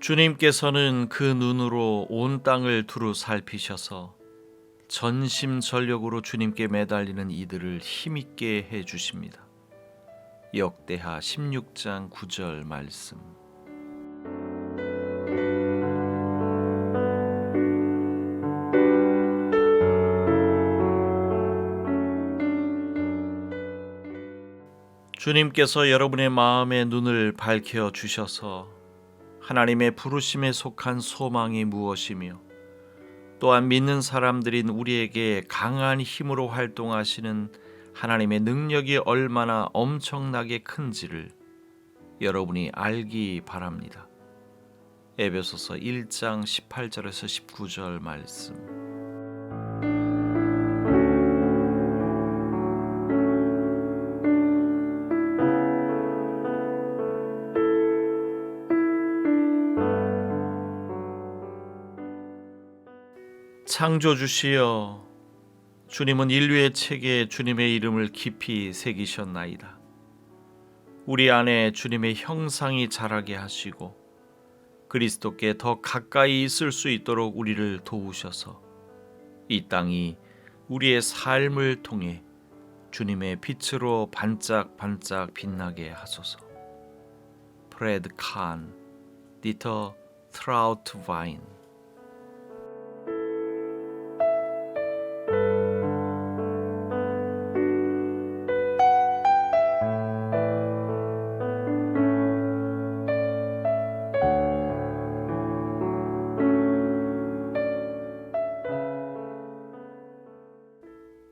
주님께서는 그 눈으로 온 땅을 두루 살피셔서 전심전력으로 주님께 매달리는 이들을 힘있게 해 주십니다. 역대하 16장 9절 말씀. 주님께서 여러분의 마음의 눈을 밝혀 주셔서 하나님의 부르심에 속한 소망이 무엇이며 또한 믿는 사람들인 우리에게 강한 힘으로 활동하시는 하나님의 능력이 얼마나 엄청나게 큰지를 여러분이 알기 바랍니다. 에베소서 1장 18절에서 19절 말씀. 창조주시여 주님은 인류의 책에 주님의 이름을 깊이 새기셨나이다. 우리 안에 주님의 형상이 자라게 하시고 그리스도께 더 가까이 있을 수 있도록 우리를 도우셔서 이 땅이 우리의 삶을 통해 주님의 빛으로 반짝반짝 빛나게 하소서. 프레드 칸, 디터 트라우트 바인